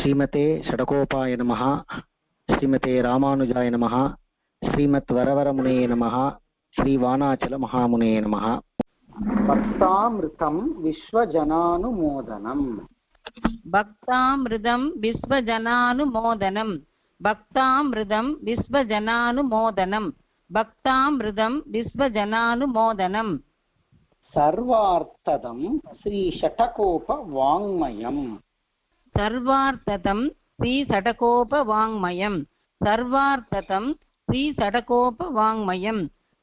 ஸ்ரீமதே ஷடகோபாய நம ஸ்ரீமதே ராமானுஜாய நம ஸ்ரீமத் வரவரமுனையே நம ஸ்ரீ வாணாச்சல மகாமுனையே நம பக்தாமிருதம் விஸ்வஜனானுமோதனம். பக்தாமிருதம் விஸ்வஜனானுமோதனம். பக்தாமிருதம் விஸ்வஜனானுமோதனம். பக்தாமிருதம் விஸ்வஜனானுமோதனம். சர்வார்த்ததம் ஸ்ரீ ஷடகோப வாங்மயம் भक्तामृतं विश्वजनानुमोदनं सर्वार्थदं श्रीषटकोपवाङ्मयम् सर्वार्थतं श्रीषटकोपवाङ्मयं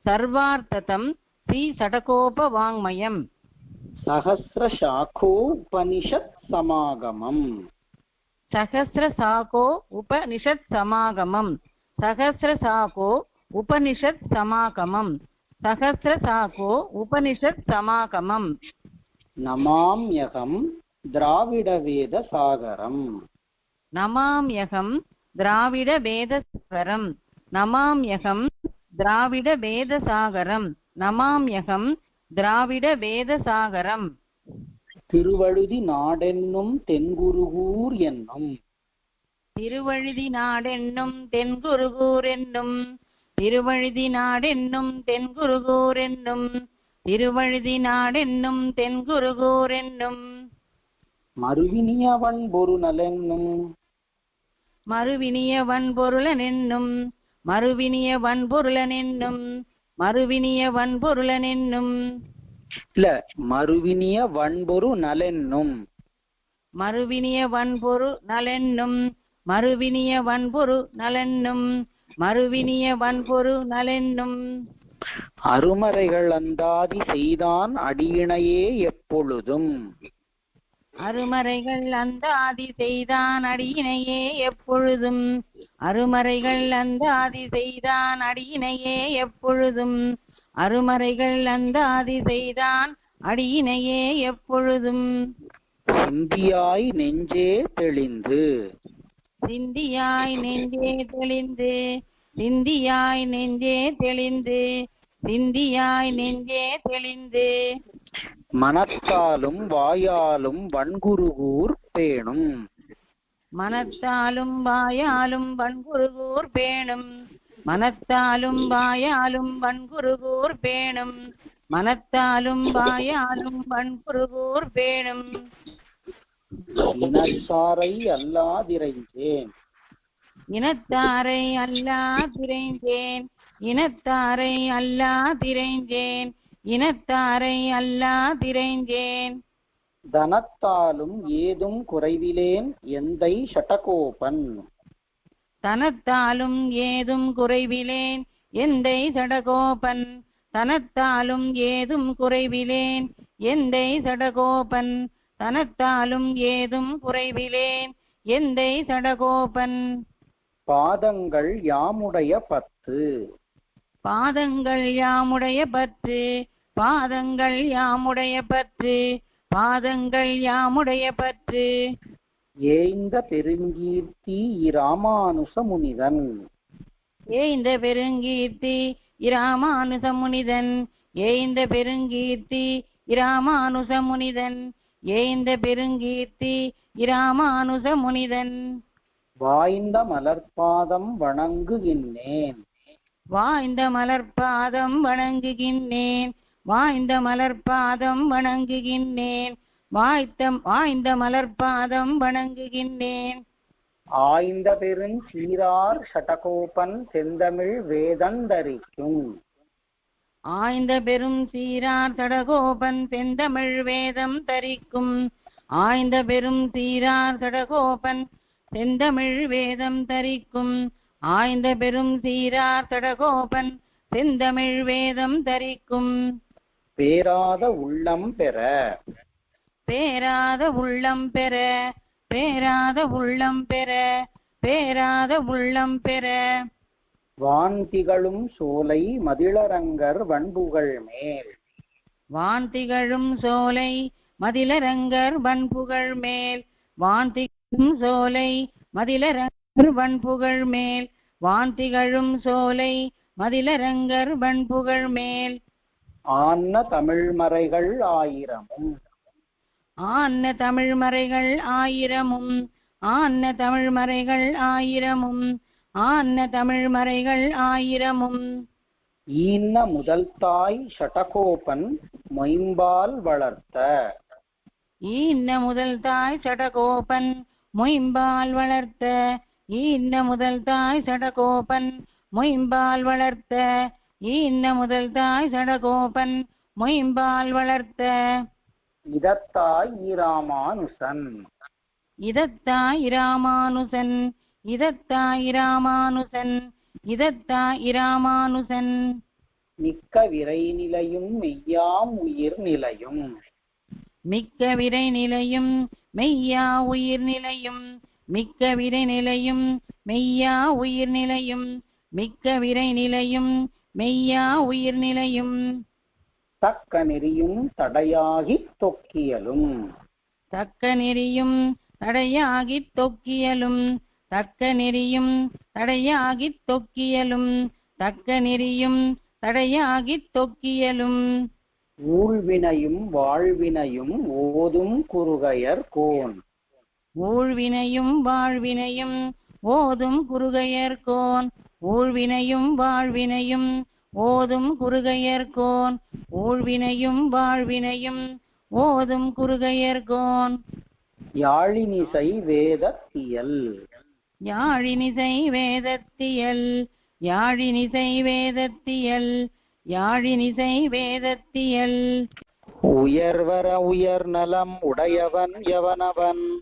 सर्वार्थतं श्रीषटकोपवाङ्मयं सर्वार्थतं श्रीषटकोपवाङ्मयं सहस्रशाखोपनिषत्समागमम् सहस्रशाको उपनिषत्समागमं सहस्रशाको उपनिषत्समागमं सहस्रशाको उपनिषत्समागमम् नमाम्यहं திராவிடவேதசாகரம் நமாம்யகம் திராவிடவேதஸ்வரம் நமாம்யகம் திராவிடவேதசாகரம் நமாம்யகம் திராவிடவேதசாகரம் திருவழுதி நாடென்னும் தென்குருகூர் என்னும். திருவழுதி நாடென்னும் தென்குருகூர் என்னும். திருவழுதி நாடென்னும் தென்குருகூர் என்னும். திருவழுதி நாடென்னும் தென்குருகூர் என்னும். மறுவினியவன் பொருநலென்னும் மறுவினிய வன்பொருளனென்னும் மறுவினிய வன்பொருளனென்னும் மறுவினிய வன்பொருளனென்னும் இல்ல மறுவினிய வன்பொரு நலென்னும் மறுவினிய வன்பொரு நலென்னும் மறுவினிய வன்பொரு நலென்னும் மறுவினிய வன்பொரு நலென்னும் அருமறைகள் அந்தாதி செய்தான் அடியினையே எப்பொழுதும். அருமறைகள் அந்த ஆதி செய்தான் அடியினையே எப்பொழுதும். அருமறைகள் அந்த ஆதி செய்தான் அடியினையே எப்பொழுதும். அருமறைகள் அந்த ஆதி செய்தான் அடியினையே எப்பொழுதும். சிந்தியாய் நெஞ்சே தெளிந்து. சிந்தியாய் நெஞ்சே தெளிந்து. சிந்தியாய் நெஞ்சே தெளிந்து. சிந்தியாய் நெஞ்சே தெளிந்து. மனத்தாலும் வாயாலும் வன்குருகூர் பேணும். மனத்தாலும் வாயாலும் வன்குருகூர் பேணும். மனத்தாலும் வாயாலும் வன்குருகூர் பேணும். மனத்தாலும் வாயாலும் வன்குருகூர் பேணும். இனச்சாரை அல்லாதிரைந்தேன். இனத்தாரை அல்லா திரைந்தேன் இனத்தாரை அல்லா திரைந்தேன் இனத்தாரை அல்லா திரைந்தேன் தனத்தாலும் ஏதும் குறைவிலேன் எந்தை ஷடகோபன் தனத்தாலும் ஏதும் குறைவிலேன் எந்தை சடகோபன். தனத்தாலும் ஏதும் குறைவிலேன் எந்தை சடகோபன். தனத்தாலும் ஏதும் குறைவிலேன் எந்தை சடகோபன். பாதங்கள் யாமுடைய பத்து. பாதங்கள் யாமுடைய பற்று பாதங்கள் யாமுடைய பற்று பாதங்கள் யாமுடைய பற்று. ஏய்ந்த பெருங்கீர்த்தி இராமானுச முனிதன். ஏய்ந்த பெருங்கீர்த்தி இராமானுச முனிதன். ஏய்ந்த பெருங்கீர்த்தி இராமானுச முனிதன். ஏய்ந்த பெருங்கீர்த்தி இராமானுச முனிதன். வாய்ந்த மலர்பாதம் வணங்குகின்றேன். வாய்ந்த மலர்பாதம் வணங்குகின்றேன். வாய்ந்த மலர்பாதம் வணங்குகின்றேன். வாய்த்த வாய்ந்த மலர்பாதம் வணங்குகின்றேன். ஆய்ந்த பெருஞ்சீரார் ஷடகோபன் செந்தமிழ் வேதந்தரிக்கும் ஆய்ந்த பெரும் சீரார் சடகோபன் செந்தமிழ் வேதம் தரிக்கும். ஆய்ந்த பெரும் சீரார் சடகோபன் செந்தமிழ் வேதம் தரிக்கும். ஆய்ந்த பெரும் சீரார் சடகோபன் செந்தமிழ் வேதம் தரிக்கும். பேராத உள்ளம் பெற. பேராத உள்ளம் பெற பேராத உள்ளம் பெற பேராத உள்ளம் பெற. வான் திகழும் சோலை மதிளரங்கர் வன்புகள் மேல். வான் திகழும் சோலை மதிலரங்கர் வன்புகழ் மேல். வான் திகழும் சோலை மதிலரங்கர் வன்புகழ் மேல். வான் திகழும் சோலை மதிலரங்கர் வன்புகழ் மேல். ஆன்ன தமிழ்மறைகள் ஆயிரமும். ஆன்ன தமிழ் மறைகள் ஆயிரமும். ஆன்ன தமிழ் மறைகள் ஆயிரமும். ஆன்ன தமிழ் மறைகள் ஆயிரமும். ஈன்ன முதல் தாய் ஷடகோபன் மொயம்பால் வளர்த்த. ஈன்ன முதல் தாய் சடகோபன் மொயம்பால் வளர்த்த. ஈன்ன முதல் தாய் சடகோபன் மொயம்பால் வளர்த்த. ஈன்ன முதல் தாய் சடகோபன் மொயம்பால் வளர்த்த. இதத்தாய் ஈராமானுசன் இதத்தாய் இராமானுசன். இதத்தாய் இராமானுசன். இதத்தாய் இராமானுசன். மிக்க விரை நிலையும் மெய்யாம் உயிர் நிலையும் மிக்க விரை நிலையும் மெய்யா உயிர் நிலையும் மிக்க விரை நிலையும் மெய்யா உயிர் நிலையும் மிக்க விரை நிலையும் மெய்யா உயிர் நிலையும் தக்க நெறியும் தடையாகித் தொக்கியலும். தக்க நெறியும் தடையாகித் தொக்கியலும். தக்க நெறியும் தடையாகித் தொக்கியலும். தக்க நெறியும் தடையாகித் தொக்கியலும். ஊழ்வினையும் வாழ்வினையும் ஓதும் குறுகையர் கோன். ஊழ்வினையும் வாழ்வினையும் ஓதும் குறுகையர்கோன் ஊழ்வினையும் வாழ்வினையும் ஓதும் குறுகையர்கோன். ஊழ்வினையும் வாழ்வினையும் ஓதும் குறுகையர்கோன். யாழினிசை வேதத்தியல். யாழினிசை வேதத்தியல். யாழினிசை வேதத்தியல். யாழினிசை வேதத்தியல். உயர்வர உயர் நலம் உடையவன் எவனவன்?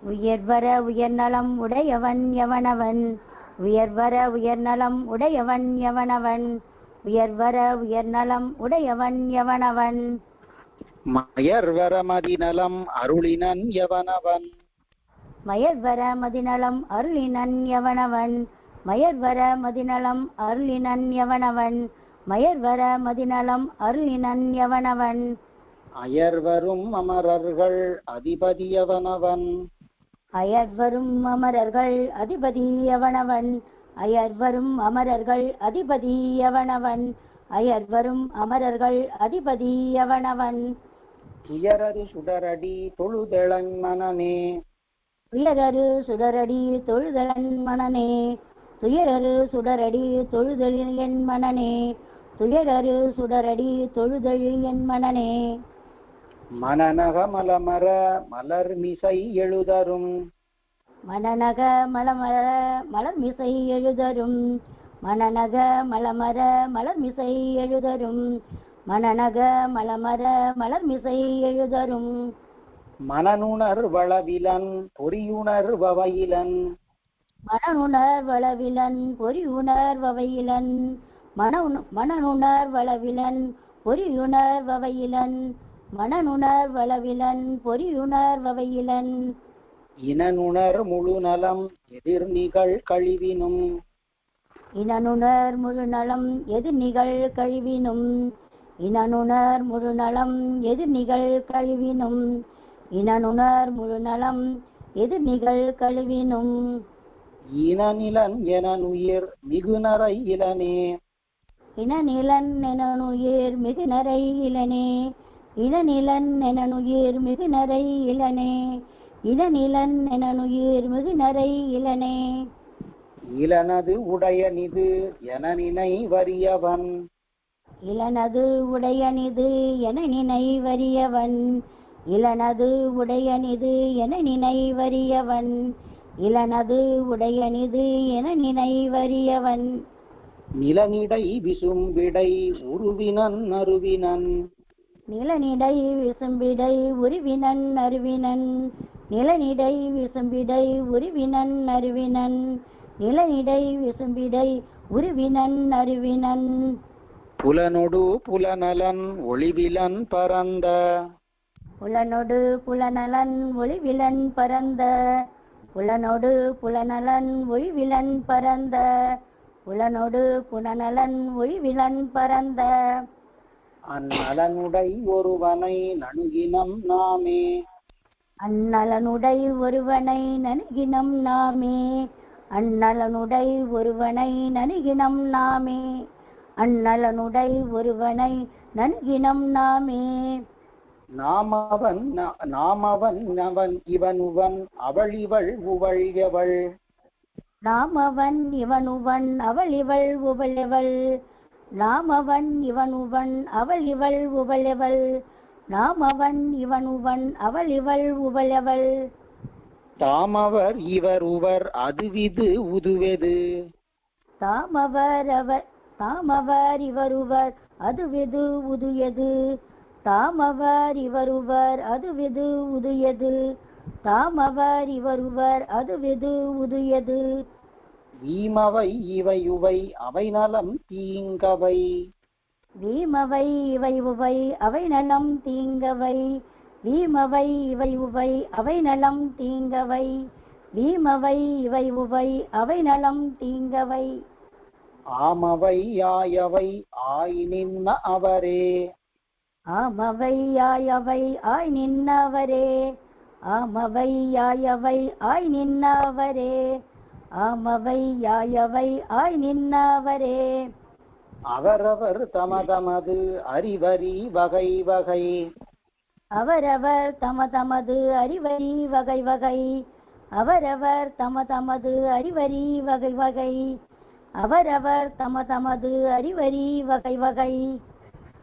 உயர்வர உயர்நலம் உடையவன் எவனவன்? உயர்வர உயர்நலம் உடையவன் எவனவன்? உயர்வர உயர்நலம் உடையவன் எவனவன்? மயர்வர மதிநலம் அருளினன் எவனவன்? மயர்வர மதிநலம் அருளினன் எவனவன்? மயர்வர மதிநலம் அருளினன் எவனவன்? மயர்வர மதிநலம் அருளினன் எவனவன்? அயர்வரும் அமரர்கள் அதிபதி எவனவன்? அயர்வரும் அமரர்கள் அதிபதி எவனவன் அயர்வரும் அமரர்கள் அதிபதி எவனவன் அயர்வரும் அமரர்கள் அதிபதி எவனவன் துயரரு சுடரடி தொழுதெழன் மனனே. துயரரு சுடரடி தொழுதலன் மனனே. துயரரு சுடரடி தொழுதல் என் மனனே. துயரரு சுடரடி தொழுதல் என் மனனே. மனநக மலமர மலர் மிசை எழுதரும். மனநக மலமர மலர்மிசை எழுதரும். மனநக மலமர மலர்மிசை எழுதரும். மனநக மலமர மலர்மிசை எழுதரும். மனனுணர் வளவிலன் பொறியுணர் வவையிலன். மனனுணர் வளவிலன் பொறியுணர் வவையிலன். மன மனனுணர் வளவிலன் பொறியுணர் வவையிலன். மனனுணர் வளவிலன் பொறியுணர் வவையிலன். இனனுணர் முழு நலம் எதிர் நிகழ் கழிவினும். இனனுணர் முழு நலம் எது நிகழ் கழிவினும். இனனுணர் முழு நலம் எது நிகழ் கழிவினும். இனனுணர் முழு நலம் எது நிகழ் கழிவினும். இனநிலன் எனனுயிர் மிகுநரை இளனே. இனநிலன் எனனுயிர் மிகு நரை இளனே. இளநிலன் எனனுயிர் மிகு நரை இளனே. இளநிலன் எனனுயிர் மிகு நரை இளனே. இளனது உடையனிது என நினை வறியவன். இளனது உடையனிது என நினைவறியவன் இளனது உடையனிது என நினைவறியவன் இளனது உடையனிது என நினைவறியவன் நிலனிடை விசும்பிடை உருவினன் அருவினன். நிலனிடை விசும்பிடை உருவினன் அருவினன் நிலனிடை விசும்பிடை உருவினன் அருவினன் நிலனிடை விசும்பிடை உருவினன் அருவினன் புலனொடு புலநலன் ஒளிவிலன் பரந்த. புலனொடு புலநலன் ஒளிவிலன் பரந்த. புலனொடு புலநலன் ஒளிவிலன் பரந்த. புலனொடு புலநலன் ஒளிவிலன் பரந்த. அந்நலனுடை ஒருவனை நணுகினம் நாமே. அந்நலனுடை ஒருவனை நணுகினம் நாமே. அந்நலனுடை ஒருவனை நணுகினம் நாமே. அந்நலனுடை ஒருவனை நணுகினம் நாமே. நாமவன் நாமவன் அவன் இவனுவன் அவள் இவள் உவள் எவள் நாமவன் இவனுவன் அவள் இவள் உவளவள் நாமவன் இவனுவன் அவள் இவள் உவளவள். நாமவன் இவனுவன் அவள் இவள் உவளவள். தாமவர் இவர் உவர் அதுவிது உதுவெது. தாமவர் அவர் தாமவர் இவருவர் அதுவெது உதுயது. தாமவர் இவருவர் அதுவெது உதுயது. தாமவர் இவருவர் அதுவெது உதுயது. வீமவை இவையுவை அவை நலம் தீங்கவை. வீமவை இவை உவை அவை நலம் தீங்கவை. வீமவை இவை உவை அவை நலம் தீங்கவை. வீமவை இவை உவை அவை நலம் தீங்கவை. ஆமவை யாயவை ஆய் நின்ன அவரே. ஆமவை யாயவை ஆய் நின்னவரே ஆமவை யாயவை ஆய் நின்னவரே ஆமவை யாயவை ஆய் நின்னவரே. அவரவர் தமதமது அறிவரி வகை வகை. அவரவர் தம தமது அறிவரி வகை வகை. அவரவர் தம தமது அறிவரி வகை வகை. அவரவர் தம தமது அறிவரி வகை வகை.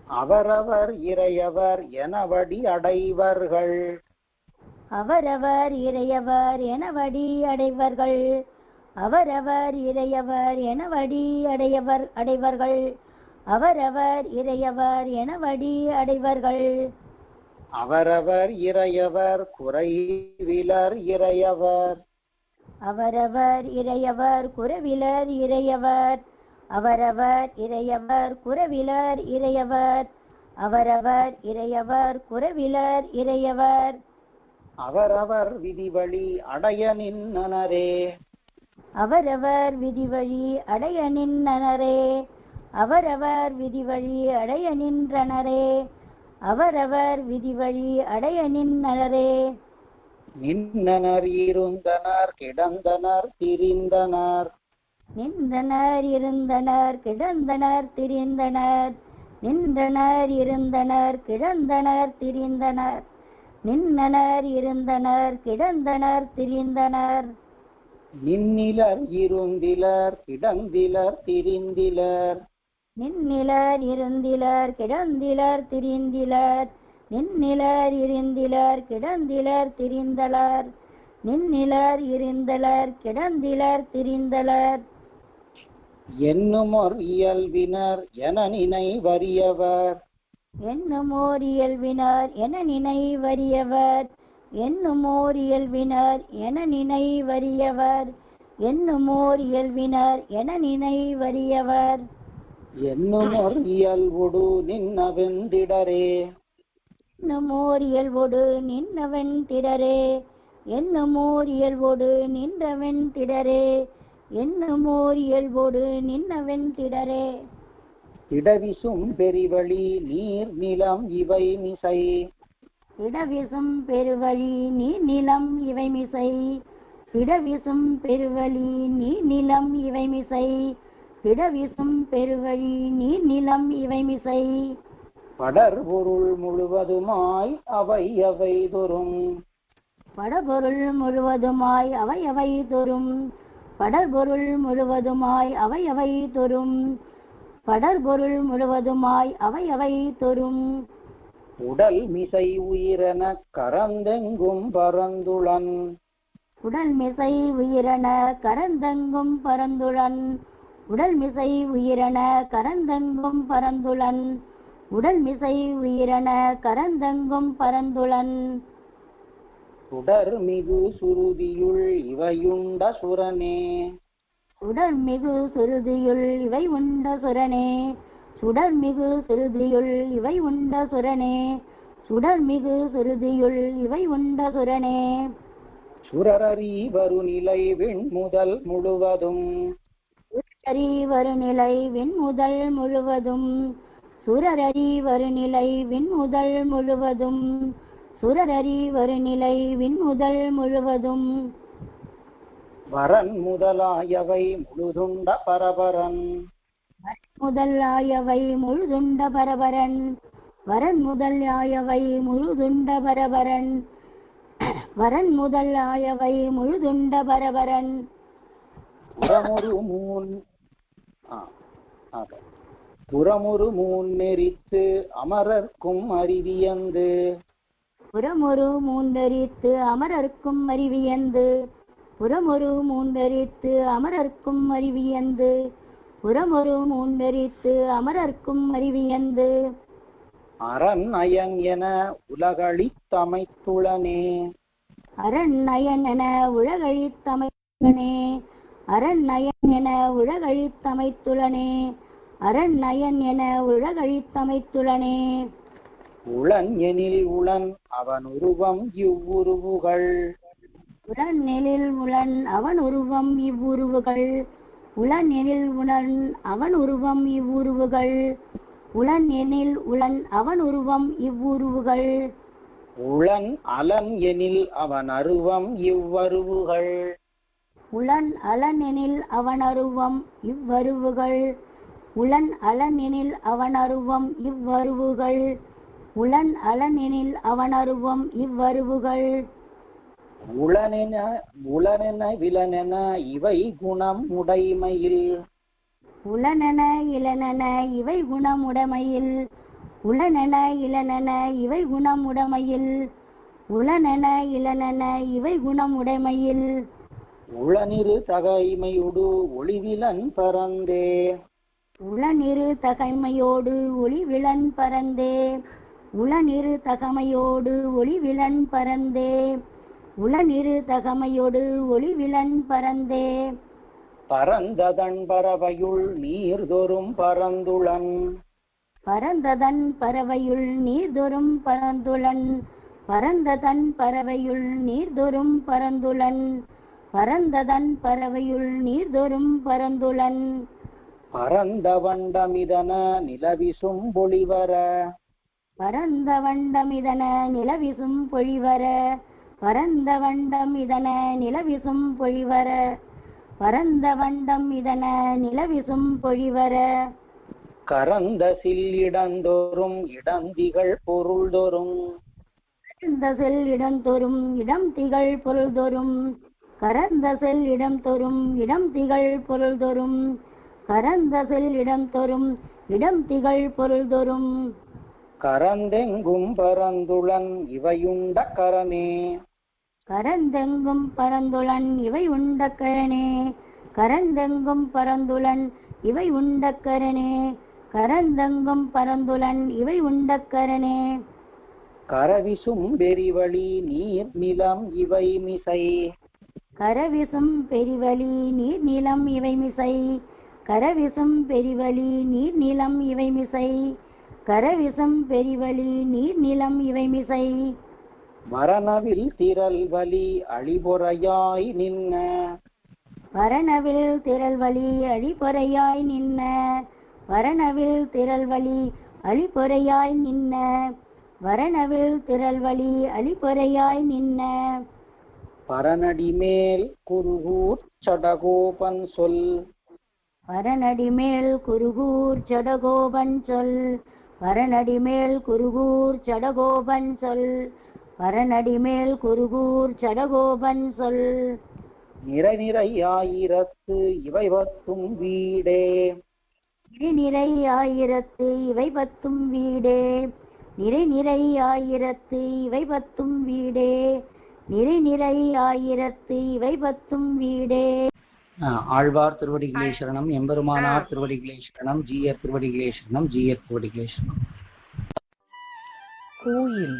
அவரவர் இறையவர் எனவடி அடைவர்கள். அவரவர் இறையவர் என வடி அடைவர்கள். அவரவர் இறையவர் என வடி அடையவர் அடைவர்கள். அவரவர் இறையவர் என வடி அடைவர்கள். அவரவர் இறையவர் குறைவிலர் இறையவர். அவரவர் இறையவர் குறவிலர் இறையவர். அவரவர் இறையவர் குறவிலர் இறையவர். அவரவர் இறையவர் குறவிலர் இறையவர். அவரவர் விதிவழி அடைய நின்னனரே அவரவர் விதிவழி அடைய நின்றனரே. அவரவர் விதிவழி அடைய நின்றனரே. அவரவர் விதிவழி அடைய நின்றனரே. நின்னனர் இருந்தனர் கிடந்தனர் திரிந்தனர். நின்றனர் இருந்தனர் கிடந்தனர் திரிந்தனர். நின்றனர் இருந்தனர் கிடந்தனர் திரிந்தனர். நின்றனர் இருந்தனர் கிடந்தனர் திரிந்தனர். நின்னிலர் இருந்திலர் கிடந்திலர் திரிந்திலர். நின்னிலர் இருந்திலர் கிடந்திலர் திரிந்திலர். நின்னிலர் இருந்திலர் கிடந்திலர் திரிந்தலர். நின்னிலர் இருந்தலர் கிடந்திலர் திரிந்தலர். என்னுமொர் இயல்பினர் என நினைவறியவர் என்னுமோர் இயல்பினர் என நினைவறியவர் என்னுமோர் இயல்பினர் என நினைவறியவர். என்னுமோர் இயல்பினர் என நினைவறியவர். என்னுமொர் இயல்புடு நின்னவெந்திடரே என்னுமோர் இயல்போடு நின்றவன் திடரே என்னுமோர் இயல்போடு நின்றவன் திடரே என்னுமோர் இயல்போடு நின்றவன் திடரே இடவிசும் பெரிவழி நீர் நிலம் இவை மிசை. இடவிசும் பெருவழி நீ நிலம் இவை மிசை. இடவிசும் பெருவழி நீ நிலம் இவை மிசை. இடவிசும் பெருவழி நீ நிலம் இவை மிசை. படர் பொருள் முழுவதுமாய் அவை அவை தொறும். படபொருள் முழுவதுமாய் அவை அவை தொறும். படர்பொருள் முழுவதுமாய் அவை அவை தொறும். படர்பொருள் முழுவதுமாய் அவை அவை தொறும். உடல் மிசை உயிரென கரந்தெங்கும் பரந்துளன் உடல் மிசை உயிரென கரந்தெங்கும் பரந்துளன் உடல் மிசை உயிரென கரந்தெங்கும் பரந்துளன் உடல் மிசை உயிரென கரந்தெங்கும் பரந்துளன் சுடர் மிகு சுருதியுள் இவையுண்ட சுரனே. சுடர் மிகு சுருதியுள் இவை உண்ட சுரனே. சுடர் மிகு சுருதியுள் இவை உண்ட சுரனே. சுடர் மிகு சுருதியுள் இவை உண்ட சுரனே. சுரரறி வருநிலை விண் முதல் முழுவதும். சுரரி வருநிலை விண் முதல் முழுவதும். சுரரரி வருநிலை விண் முதல் முழுவதும். சுரரரி வருநிலை விண் முதல் முழுவதும். வரன் முதலாயவை முழுதுண்ட பரபரன். முதலாயவை முழுதுண்ட பரபரன். வரன் முதல் ஆயவை முழுதுண்ட பரபரன். வரன் முதல் ஆயவை முழுதுண்ட பரபரன். புறமொரு மூன் நெறித்து அமரர்க்கும் அறிவியந்து. புறமொரு மூந்தரித்து அமரர்க்கும் அறிவியந்து. புறமொரு மூந்தரித்து அமரர்க்கும் அறிவியந்து. புறமொரு மூந்தரித்து அமரர்க்கும் அறிவியந்து. அரண் அயன் என உலகளித்தமைத்துளனே அரண் நயன் என உலகழித்தமைத்துளனே. அரண் நயன் என உலகழித்தமைத்துளனே. அரண் நயன் என உலகழித்தமைத்துளனே. உளன் எனில் உளன் அவன் உருவம் இவ்வுருவுகள். உளன் நெழில் உளன் அவன் உருவம் இவ்வுருவுகள். உளன் எனில் உளன் அவன் உருவம் இவ்வுருவுகள். உளன் எனில் உளன் அவன் உருவம் இவ்வுருவுகள். உளன் அலன் எனில் அவன் அருவம் இவ்வருவுகள். உளன் அலன் எனில் அவன் அருவம் இவ்வருவுகள். உளன் அலன் எனில் அவன் அருவம் இவ்வருவுகள். உளன் அலன் எனில் அவன் அருவம் இவ்வருவுகள். உளனென உளனென விலனென இவை குணம் உடைமையில். உளனென இளனென இவை குணமுடைமையில் உளனென இளனென இவை குணமுடைமையில் உளனென இளனென இவை குணமுடைமையில் உளனிரு தகைமையுடு ஒளிவிலன் பரந்தே. உளனிரு தகைமையோடு ஒளிவிளன் பரந்தே. உளனிரு தகமையோடு ஒளிவிளன் பரந்தே. உளனிரு தகமையோடு ஒளிவிளன் பரந்தே. பரந்ததன் பறவையுள் நீர்தொறும் பரந்துளன். பரந்ததன் பறவையுள் நீர்தொறும் பரந்துளன். பரந்ததன் பறவையுள் நீர்தொறும் பரந்துளன். பரந்ததன் பறவையுள் நீர்தொறும் பரந்துளன். பரந்த வண்டமிதன நிலவிசும் பொழிவர. பரந்த வண்டமிதன நிலவிசும் பொழிவர. பரந்த வண்டம் இதன நிலவிசும் பொழிவர. பரந்த வண்டம் இதன நிலவிசும் பொழிவர. கரந்த சில்லிடந்தோறும் இடந்திகள் பொருள்தொறும். கரந்த செல் இடம் தோறும் இடம் திகழ் பொருள் தோறும் கரந்த செல் இடம் தோறும் இடம் திகழ் பொருள் தோறும் கரந்த செல் இடம் தோறும் இடம் திகழ் பொருள் தோறும் கரந்தெங்கும் பரந்துளன் இவையுண்ட கரனே கரந்தெங்கும் பரந்துளன் இவை உண்டக்கரனே கரந்தெங்கும் பரந்துளன் இவை உண்டக்கரனே கரந்தெங்கும் பரந்துளன் இவை உண்டக்கரனே கரவிசும் பெரிவழி நீர் நிலம் இவை மிசை. கரவிசும் பெரிவழி நீர் நிலம் இவை மிசை. கரவிசும் பெரிவழி நீர் நிலம் இவை மிசை. கரவிசும் பெரிவழி நீர் நிலம் இவை மிசை. மரணவில் திரள் வலி அழிபொறையாய் நின்ன. வரணவில் திரள்வழி அழிபொறையாய் நின்ன. வரணவில் திரள்வழி அழிபொறையாய் நின்ன. வரணவில் திரள்வழி அழிபொறையாய் நின்ன. பரநடி மேல் குருகூர் சடகோபன் சொல். பரநடி மேல் குருகூர் சடகோபன் சொல். பரநடி மேல் குருகூர் சடகோபன் சொல். பரநடி மேல் குருகூர் சடகோபன் சொல். நிறை நிறையாயிரத்து இவை பத்தும் வீடே. நிறை ஆயிரத்து இவை பத்தும் வீடே. நிறை நிறை ஆயிரத்து இவை பத்தும் வீடே. நிறை நிறை ஆயிரத்து இவை பத்தும் வீடே ஆழ்வார் திருவடிகளே சரணம் எம்பெருமானார் திருவடிகளே சரணம் ஜீயர் திருவடிகளே சரணம் ஜீயர் திருவடிகளே சரணம் கோயில்